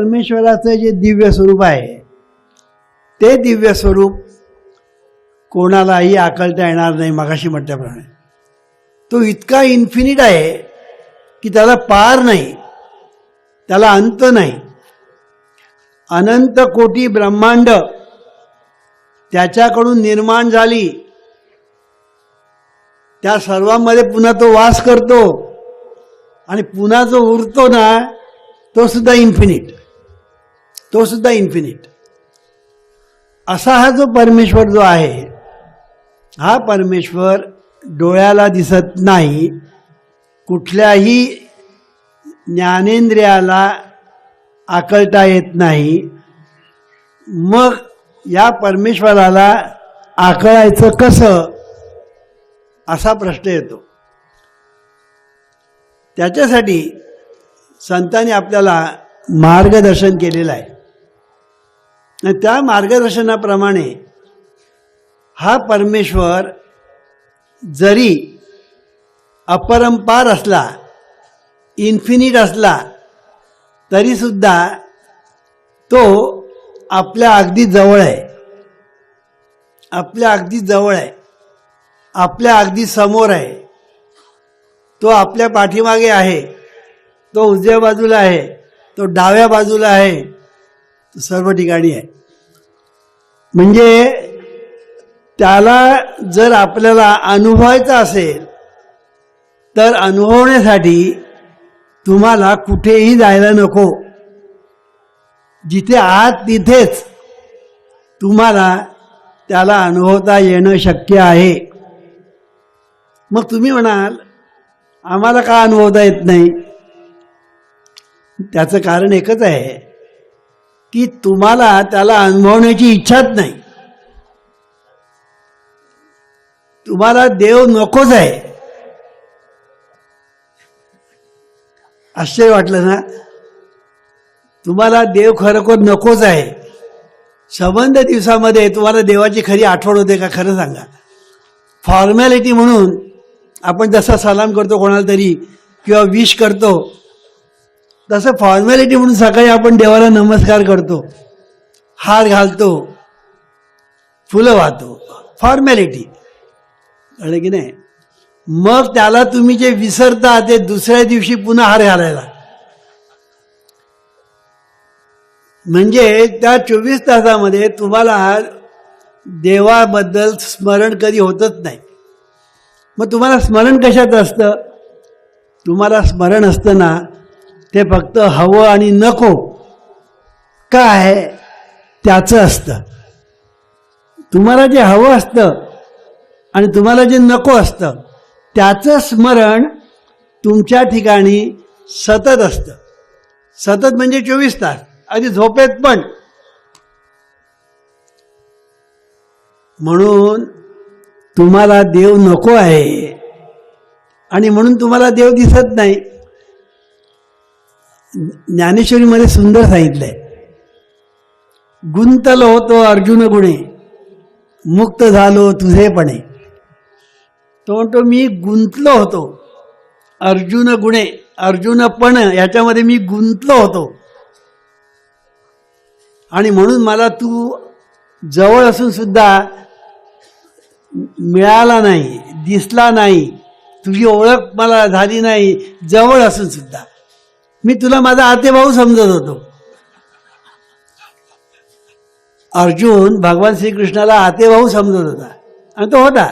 परमेश्वराचं जे दिव्य स्वरूप आहे ते दिव्य स्वरूप कोणालाही आकलता येणार नाही मगाशी म्हटल्याप्रमाणे. तो इतका इन्फिनिट आहे की त्याला पार नाही त्याला अंत नाही. अनंत कोटी ब्रह्मांड त्याच्याकडून निर्माण झाली. त्या सर्वांमध्ये पुन्हा तो वास करतो आणि पुन्हा जो उरतो ना तो सुद्धा इन्फिनिट तो सुद्धा इन्फिनिट असा हा जो परमेश्वर जो आहे हा परमेश्वर डोळ्याला दिसत नाही कुठल्याही ज्ञानेंद्रियाला आकलता येत नाही. मग या परमेश्वराला आकळायचं कसं? असा प्रश्न येतो. त्याच्यासाठी संतांनी आपल्याला मार्गदर्शन केलेलं आहे. आणि त्या मार्गदर्शनाप्रमाणे हा परमेश्वर जरी अपरंपार असला इन्फिनिट असला तरीसुद्धा तो आपल्या अगदी जवळ आहे. आपल्या अगदी जवळ आहे. आपल्या अगदी समोर आहे. तो आपल्या पाठीमागे आहे. तो उजव्या बाजूला आहे. तो डाव्या बाजूला आहे. सर्व ठिकाणी आहे. म्हणजे त्याला जर आपल्याला अनुभवायचं असेल तर अनुभवण्यासाठी तुम्हाला कुठेही जायला नको. जिथे आहात तिथेच तुम्हाला त्याला अनुभवता येणं शक्य आहे. मग तुम्ही म्हणाल आम्हाला का अनुभवता येत नाही? त्याचं कारण एकच आहे. की तुम्हाला त्याला अनुभवण्याची इच्छाच नाही. तुम्हाला देव नकोच आहे. आश्चर्य वाटलं ना? तुम्हाला देव खरोखर नकोच आहे. संबंध दिवसामध्ये तुम्हाला देवाची खरी आठवण होते का? खरं सांगा. फॉर्मॅलिटी म्हणून आपण जसा सलाम करतो कोणाला तरी किंवा विश करतो तसं फॉर्मॅलिटी म्हणून सकाळी आपण देवाला नमस्कार करतो. हार घालतो. फुलं वाहतो. फॉर्मॅलिटी कळलं की नाही? मग त्याला तुम्ही जे विसरता ते दुसऱ्या दिवशी पुन्हा हार घालायला. म्हणजे त्या चोवीस तासामध्ये तुम्हाला देवाबद्दल स्मरण कधी होतच नाही. मग तुम्हाला स्मरण कशात असतं? तुम्हाला स्मरण असतं ना ते फक्त हवं आणि नको. काय त्याचं असतं. तुम्हाला जे हवं असतं आणि तुम्हाला जे नको असतं त्याचं स्मरण तुमच्या ठिकाणी सतत असतं. सतत म्हणजे चोवीस तास. आधी झोपेत पण. म्हणून तुम्हाला देव नको आहे. आणि म्हणून तुम्हाला देव दिसत नाही. ज्ञानेश्वरीमध्ये सुंदर सांगितलंय. गुंतलो होतो अर्जुन गुणे मुक्त झालो तुझेपणे तो म्हणतो मी गुंतलो होतो अर्जुन गुणे अर्जुनपण याच्यामध्ये मी गुंतलो होतो. आणि म्हणून मला तू जवळ असून सुद्धा मिळाला नाही दिसला नाही तुझी ओळख मला झाली नाही जवळ असून सुद्धा. मी तुला माझा आतेभाऊ समजत होतो. अर्जुन भगवान श्रीकृष्णाला आतेभाऊ समजत होता. आणि तो होता.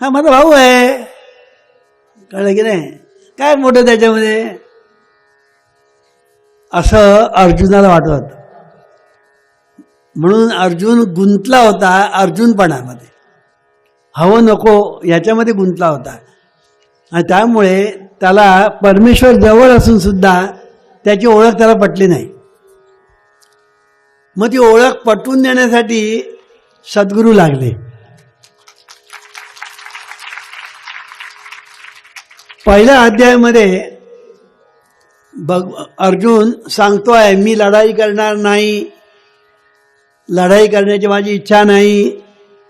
हा माझा भाऊ आहे. कळलं की नाही? काय मोठं त्याच्यामध्ये? असं अर्जुनाला वाटत होतं. म्हणून अर्जुन गुंतला होता अर्जुनपणामध्ये. हवं नको याच्यामध्ये गुंतला होता. आणि त्यामुळे त्याला परमेश्वर जवळ असून सुद्धा त्याची ओळख त्याला पटली नाही. मग ती ओळख पटवून देण्यासाठी सद्गुरू लागले. पहिल्या अध्यायामध्ये बघ अर्जुन सांगतो आहे मी लढाई करणार नाही. लढाई करण्याची माझी इच्छा नाही.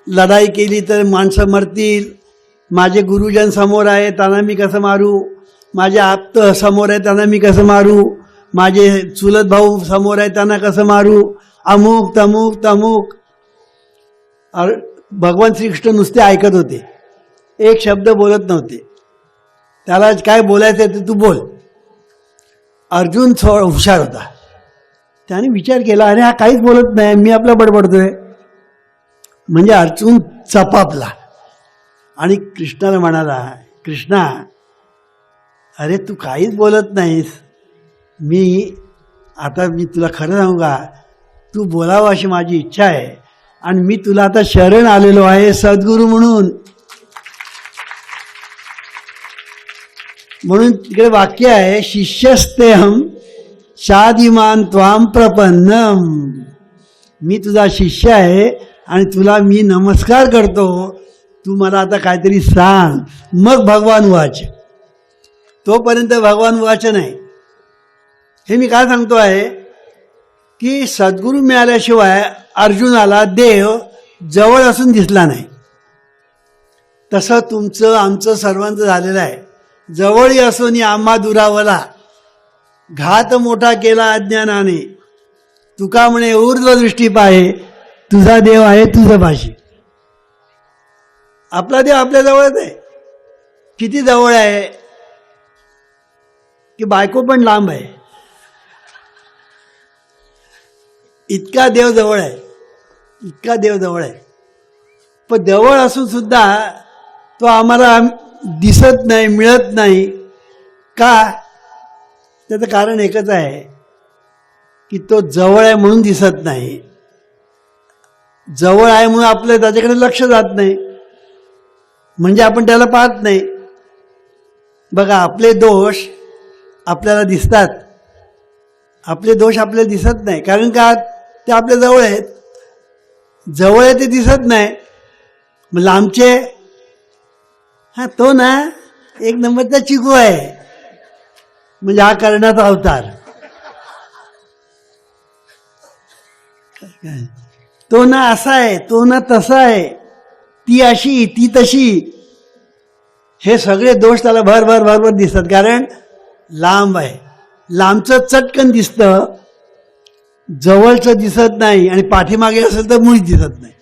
लढाई केली तर माणसं मरतील. माझे गुरुजन समोर आहे त्यांना मी कसं मारू? माझे आप्त समोर आहे त्यांना मी कसं मारू? माझे चुलत भाऊ समोर आहे त्यांना कसं मारू? अमुक तमुक तमुक. अर भगवान श्रीकृष्ण नुसते ऐकत होते. एक शब्द बोलत नव्हते. त्याला काय बोलायचं ते तू बोल. अर्जुन थो हुशार होता. त्याने विचार केला अरे हा काहीच बोलत नाही मी आपला बडबडतोय. म्हणजे अर्जुन चपापला. आणि कृष्णाला म्हणाला कृष्णा अरे तू काहीच बोलत नाहीस. मी आता मी तुला खरं सांगू का? तू बोलावं अशी माझी इच्छा आहे. आणि मी तुला आता शरण आलेलो आहे सद्गुरू म्हणून. म्हणून तिकडे वाक्य आहे शिष्यस्तेहम शादिमान त्वाम प्रपन्नम. मी तुझा शिष्य आहे आणि तुला मी नमस्कार करतो. तू मला आता काहीतरी सांग. मग भगवान वाच. तोपर्यंत भगवान वाच नाही. हे मी काय सांगतो आहे? की सद्गुरू मिळाल्याशिवाय अर्जुनाला देव जवळ असून दिसला नाही. तसं तुमचं आमचं सर्वांचं झालेलं आहे. जवळही असून आम्हा दुरावला. घात मोठा केला अज्ञानाने. तुका म्हणे ऊर्ध्वदृष्टी पाहे. तुझा देव आहे तुझं भाषी. आपला देव आपल्या जवळच आहे. किती जवळ आहे? की बायको पण लांब आहे. इतका देव जवळ आहे. इतका देव जवळ आहे. पण जवळ असून सुद्धा तो आम्हाला दिसत नाही मिळत नाही. का? त्याचं कारण एकच आहे की तो जवळ आहे म्हणून दिसत नाही. जवळ आहे म्हणून आपलं त्याच्याकडे लक्ष जात नाही. म्हणजे आपण त्याला पाहत नाही. बघा आपले दोष आपल्याला दिसतात. आपले दोष आपल्याला दिसत नाही. कारण का? ते आपल्या जवळ आहेत. जवळ आहे ते दिसत नाही. मग लांबचे हा तो ना एक नंबरचा चिकू आहे. म्हणजे हा करण्याचा अवतार. तो ना असा आहे तो ना तसा आहे. ती अशी ती तशी. हे सगळे दोष त्याला भर भर भर भर दिसतात. कारण लांब आहे. लांबचं चटकन दिसतं. जवळचं दिसत नाही. आणि पाठीमागे असेल तर मुळीच दिसत नाही.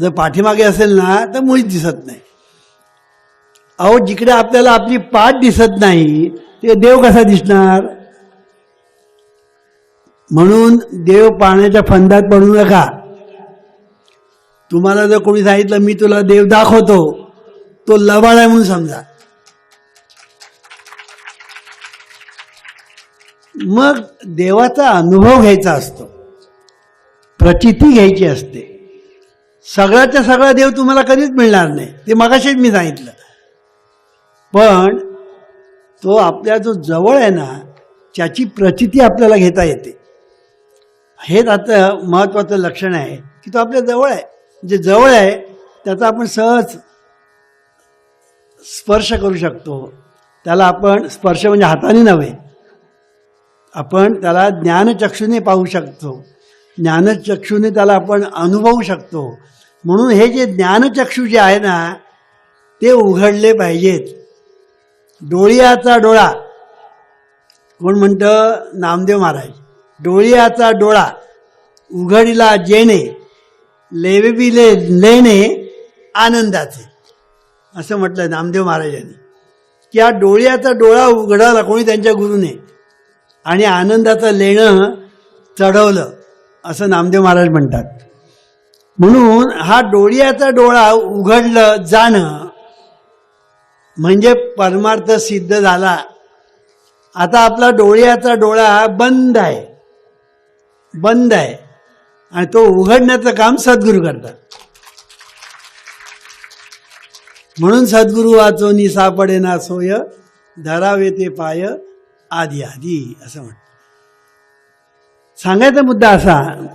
जर पाठीमागे असेल ना तर मुळीच दिसत नाही. अहो जिकडे आपल्याला आपली पाठ दिसत नाही ते देव कसा दिसणार? म्हणून देव पाण्याच्या फंदात पडू नका. तुम्हाला जर कोणी सांगितलं मी तुला देव दाखवतो तो लबाड आहे म्हणून समजा. मग देवाचा अनुभव घ्यायचा असतो. प्रचिती घ्यायची असते. सगळ्याच्या सगळा देव तुम्हाला कधीच मिळणार नाही. ते मगाशीच मी सांगितलं. पण तो आपल्या जो जवळ आहे ना त्याची प्रचिती आपल्याला घेता येते. हेच आता महत्त्वाचं लक्षण आहे की तो आपल्या जवळ आहे. जे जवळ आहे त्याचा आपण सहज स्पर्श करू शकतो. त्याला आपण स्पर्श म्हणजे हाताने नव्हे. आपण त्याला ज्ञानचक्षुने पाहू शकतो. ज्ञानचक्षुने त्याला आपण अनुभवू शकतो. म्हणून हे जे ज्ञानचक्षू जे आहे ना ते उघडले पाहिजेत. डोळियाचा डोळा. कोण म्हणतं? नामदेव महाराज. डोळियाचा डोळा. उघडीला जेणे. लेवेबिले लेणे आनंदाचे. असं म्हटलं नामदेव महाराजांनी की हा डोळ्याचा डोळा उघडाला कोणी त्यांच्या गुरुने आणि आनंदाचं लेणं चढवलं असं नामदेव महाराज म्हणतात. म्हणून हा डोळ्याचा डोळा उघडलं जाणं म्हणजे परमार्थ सिद्ध झाला. आता आपला डोळ्याचा डोळा बंद आहे. बंद आहे. आणि तो उघडण्याचं काम सद्गुरू करतात. म्हणून सद्गुरू वाचोनी सापडे ना सोय धरावे ते पाय आधी आधी असं म्हण. सांगायचा मुद्दा असा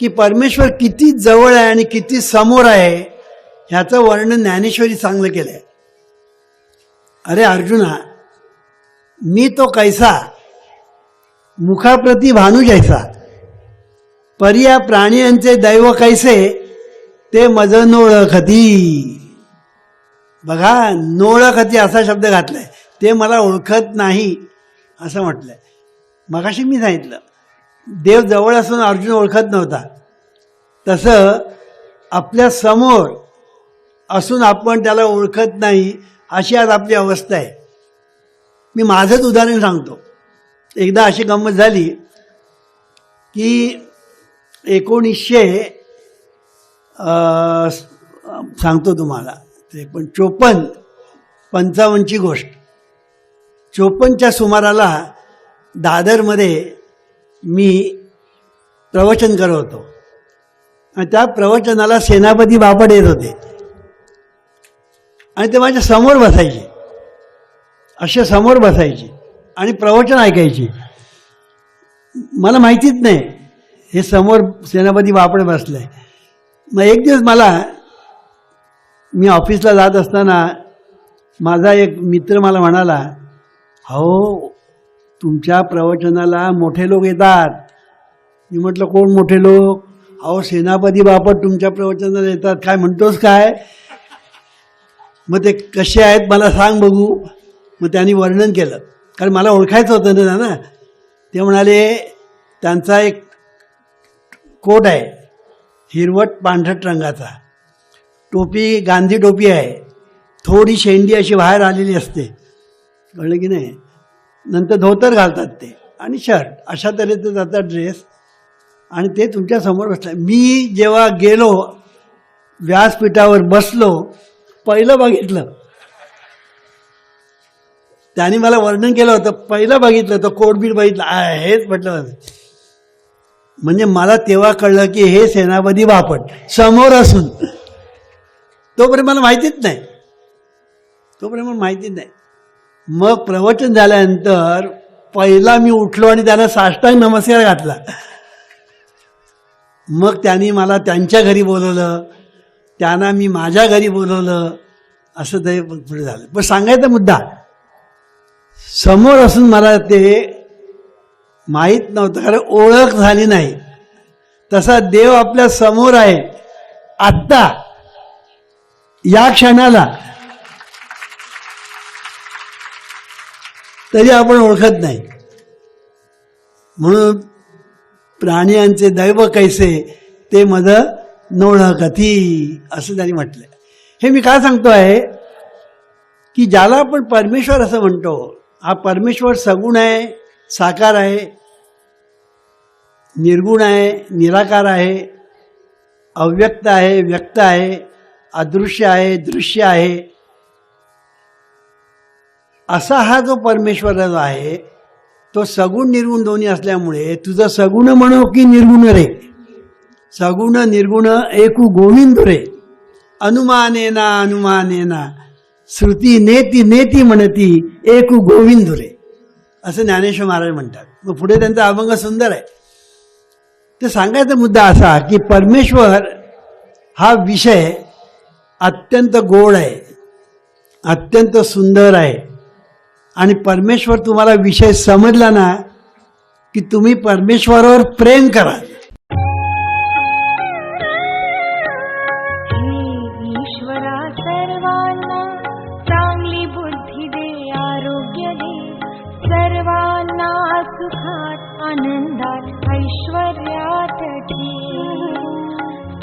की परमेश्वर किती जवळ आहे आणि किती समोर आहे ह्याचं वर्णन ज्ञानेश्वरी चांगलं केलंय. अरे अर्जुना मी तो कैसा? मुखाप्रती भानू जैसा पर्या प्राण्यांचे दैव कैसे? ते मज नोळखती. बघा नोळखती असा शब्द घातलाय. ते मला ओळखत नाही असं म्हटलंय. मगाशी मी सांगितलं देव जवळ असून अर्जुन ओळखत नव्हता. तसं आपल्यासमोर असून आपण त्याला ओळखत नाही अशी आज आपली अवस्था आहे. मी माझंच उदाहरण सांगतो. एकदा अशी गंमत झाली की एकोणीसशे सांगतो तुम्हाला ते पण चोपन्न पंचावन्नची गोष्ट. चोपन्नच्या सुमाराला दादरमध्ये मी प्रवचन करत होतो आणि त्या प्रवचनाला सेनापती बापट येत होते. आणि ते माझ्यासमोर बसायचे. असे समोर बसायचे आणि प्रवचन ऐकायचे. मला माहितीच नाही. हे समोर सेनापती बापड बसले. मग एक दिवस मला मी ऑफिसला जात असताना माझा एक मित्र मला म्हणाला हो तुमच्या प्रवचनाला मोठे लोक येतात. मी म्हटलं कोण मोठे लोक? अहो सेनापती बापट तुमच्या प्रवचनाला येतात. काय म्हणतोस काय? मग ते कसे आहेत मला सांग बघू. मग त्यांनी वर्णन केलं. कारण मला ओळखायचं होतं ना ना ते म्हणाले त्यांचा एक कोट आहे. हिरवट पांढरट रंगाचा. टोपी गांधी टोपी आहे. थोडी शेंडी अशी बाहेर आलेली असते. कळलं की नाही? नंतर धोतर घालतात ते. आणि शर्ट. अशा तऱ्हेचं जातात ड्रेस आणि ते तुमच्यासमोर बसलं. मी जेव्हा गेलो व्यासपीठावर बसलो पहिलं बघितलं. त्याने मला वर्णन केलं होतं. पहिलं बघितलं तर कोडबीड बघितलं. हेच म्हटलं म्हणजे मला तेव्हा कळलं की हे सेनापती बापट समोर असून. तोपर्यंत मला माहितीच नाही. तोपर्यंत मला माहितीच नाही. मग प्रवचन झाल्यानंतर पहिला मी उठलो आणि त्यांना साष्टांग नमस्कार घातला. मग त्यांनी मला त्यांच्या घरी बोलवलं. त्यांना मी माझ्या घरी बोलवलं. असं ते पुढे झालं. पण सांगायचा मुद्दा समोर असून मला ते माहीत नव्हतं कारण ओळख झाली नाही. तसा देव आपल्यासमोर आहे. आत्ता या क्षणाला. तरी आपण ओळखत नाही. म्हणून प्राण्यांचे दैव कैसे ते मद नोळ असं त्यांनी म्हटलंय. हे मी काय सांगतो आहे? की ज्याला आपण परमेश्वर असं म्हणतो हा परमेश्वर सगुण आहे. साकार आहे निर्गुण आहे निराकार आहे अव्यक्त आहे व्यक्त आहे अदृश्य आहे दृश्य आहे. असा हा जो परमेश्वर जो आहे तो सगुण निर्गुण दोन्ही असल्यामुळे तुझं सगुण म्हणो की निर्गुण रे. सगुण निर्गुण एकू गोविंद रे. अनुमानेना अनुमानेना. श्रुती नेती नेती म्हणती एकू गोविंद रे. असं ज्ञानेश्वर महाराज म्हणतात. मग पुढे त्यांचा अभंग सुंदर आहे. ते सांगायचा मुद्दा असा की परमेश्वर हा विषय अत्यंत गोड आहे अत्यंत सुंदर आहे. आणि परमेश्वर तुम्हाला विषय समजला ना की तुम्ही परमेश्वरावर प्रेम करा.